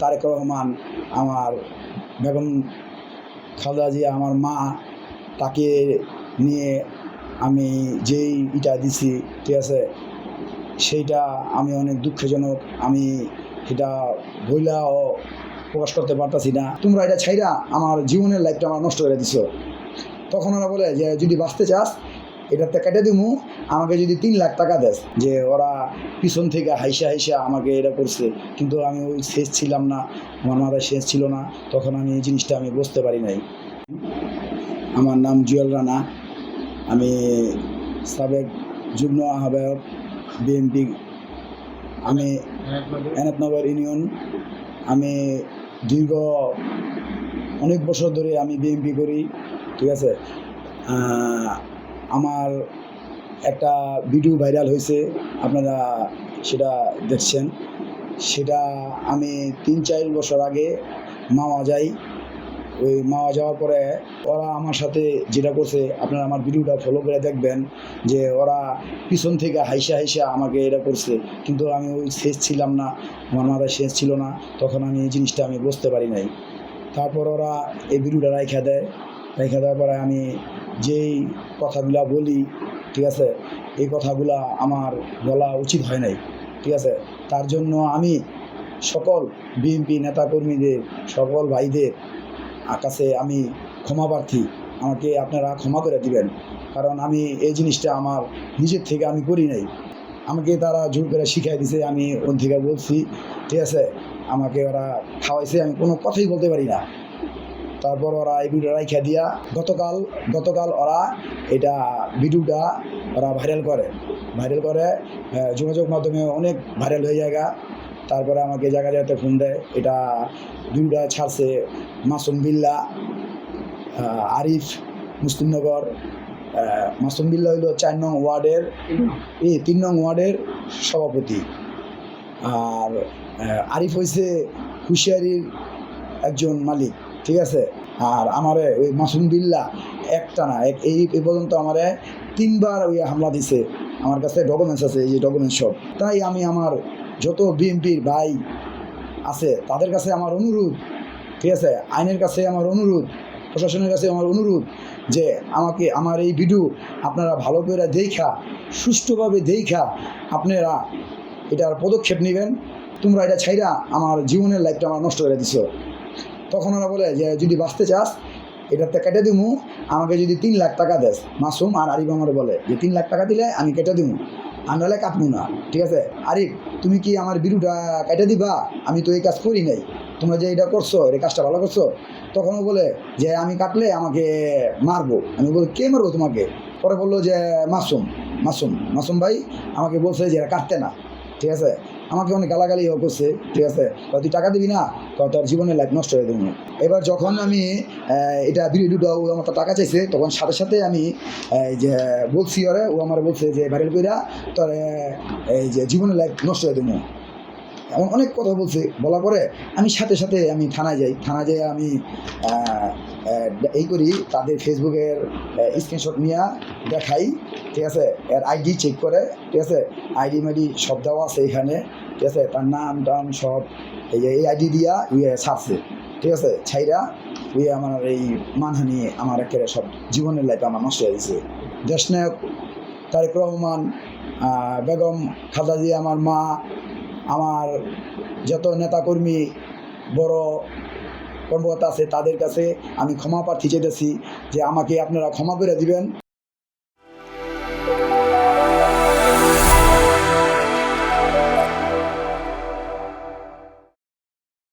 তারেক রহমান আমার বেগম খালেদা জিয়া, আমার মা, তাকে নিয়ে আমি যেই ইটা দিছি, ঠিক আছে, সেইটা আমি অনেক দুঃখজনক, আমি এটা বইলাও প্রকাশ করতে পারতাছি না। তোমরা এটা ছাইরা আমার জীবনের লাইফটা আমার নষ্ট করে দিছো। তখন ওরা বলে যে, যদি বাঁচতে চাস এটাতে কেটে দিমু। আমাকে যদি তিন লাখ টাকা দেস যে ওরা পিছন থেকে হাইসা হাইসা আমাকে এটা করছে, কিন্তু আমি ওই শেষ ছিলাম না, আমার মাথায় শেষ ছিল না, তখন আমি এই জিনিসটা আমি বুঝতে পারি নাই। আমার নাম জুয়েল রানা। আমি সাবেক যুগ্ম আহ্বায়ক, বিএনপি, আমি এনায়তনগর ইউনিয়ন। আমি দীর্ঘ অনেক বছর ধরে আমি বিএনপি করি, ঠিক আছে? আমার একটা ভিডিও ভাইরাল হয়েছে, আপনারা সেটা দেখছেন। সেটা আমি তিন চার বছর আগে মাওয়া যাই। ওই মাওয়া যাওয়ার পরে ওরা আমার সাথে যেটা করছে, আপনারা আমার ভিডিওটা ফলো করে দেখবেন যে ওরা পিছন থেকে হাইসা হাইসা আমাকে এটা করছে। কিন্তু আমি ওই শেষ ছিলাম না, আমার মাথায় শেষ ছিল না, তখন আমি এই জিনিসটা আমি বুঝতে পারি নাই। তারপর ওরা এই ভিডিওটা রাইখা দেয়। রাইখা দেওয়ার পরে আমি যেই কথাগুলা বলি, ঠিক আছে? এই কথাগুলা আমার বলা উচিত হয় নাই, ঠিক আছে? তার জন্য আমি সকল বিএনপি নেতাকর্মীদের, সকল ভাইদের আকাশে আমি ক্ষমা প্রার্থী। আমাকে আপনারা ক্ষমা করে দিবেন, কারণ আমি এই জিনিসটা আমার নিজের থেকে আমি করি নাই। আমাকে তারা জোর করে শিখাই দিছে, আমি ওর থেকে বলছি, ঠিক আছে? আমাকে ওরা খাওয়াইছে, আমি কোনো কথাই বলতে পারি না। তারপর ওরা এই ভিডিও রাইখা দিয়া গতকাল গতকাল ওরা এটা ভিডিওটা ওরা ভাইরাল করে। ভাইরাল করে যোগাযোগ মাধ্যমে অনেক ভাইরাল হয়ে জায়গা তারপরে আমাকে জায়গা জায়গাতে ফোন দেয়। এটা ভিডিওটা ছাড়ছে মাসুম বিল্লা আরিফ মুসলিমনগর। মাসুম বিল্লা হইল চার নং ওয়ার্ডের, এই তিন নং ওয়ার্ডের সভাপতি। আর আরিফ হয়েছে হুঁশিয়ারির একজন মালিক। ঠিক আছে? আর আমারে ওই মাসুম বিল্লা একটা না, এক এই পর্যন্ত আমারে তিনবার ওই হামলা দিছে। আমার কাছে ডকুমেন্টস আছে, এই যে ডকুমেন্টস সব। তাই আমি আমার যত বিএনপির ভাই আছে, তাদের কাছে আমার অনুরোধ, ঠিক আছে? আইনের কাছে আমার অনুরোধ, প্রশাসনের কাছে আমার অনুরোধ যে আমাকে আমার এই ভিডিও আপনারা ভালো করে দেখা, সুষ্ঠুভাবে দেখা, আপনারা এটার পদক্ষেপ নেবেন। তোমরা এটা ছাইরা আমার জীবনের লাইফটা আমার নষ্ট করে দিছো। তখন ওরা বলে যে, যদি বাঁচতে চাস, এটাতে কেটে দিমু। আমাকে যদি তিন লাখ টাকা দেস, মাসুম আর আরিফ আমার বলে, যে তিন লাখ টাকা দিলে আমি কেটে দিমু। আমি নাহলে কাটবো না, ঠিক আছে? আরিফ, তুমি কি আমার বিরুটা কেটে দিবা? আমি তো এই কাজ করি নাই। তোমরা যে এটা করছ, এই কাজটা ভালো করছ? তখনও বলে যে, আমি কাটলে আমাকে মারবো। আমি বলি, কে মারবো তোমাকে? পরে বলল যে, মাসুম মাসুম মাসুম ভাই আমাকে বলছে যে কাটতে না। ঠিক আছে? আমাকে অনেক গালাগালিও করছে, ঠিক আছে? তুই টাকা দিবি না? তো তোর জীবনের লাইফ নষ্ট হয়ে দেবো। এবার যখন আমি এটা এটা ভিডিওটা ও আমার টাকা চাইছে, তখন সাথে সাথে আমি এই যে বলছি ওরে, ও আমার বলছে যে, ভাইরাল কইরা তোর এই যে জীবনের লাইফ নষ্ট হয়ে দেবো। এমন অনেক কথা বলছে, বলার পরে আমি সাথে সাথে আমি থানায় যাই। থানায় যাই আমি এই করি, তাদের ফেসবুকের স্ক্রিনশট নিয়ে দেখাই, ঠিক আছে? এর আইডি চেক করে, ঠিক আছে? আইডি মাইডি সব দেওয়া আছে এখানে, ঠিক আছে? তার নাম, টাম সব, এই এই আইডি দিয়া ইয়ে ছাড়ছে, ঠিক আছে? ছাইরা ওই আমার এই মানহানি আমার একেবারে সব জীবনের লাইফে আমার নষ্ট হয়ে গেছে। দেশনায়ক তারেক রহমান বেগম খালেদা জিয়া আমার মা আমার যত নেতাকর্মী বড় কর্মকর্তা আছে তাদের কাছে আমি ক্ষমা প্রার্থী চেয়েছি যে আমাকে আপনারা ক্ষমা করে দিবেন।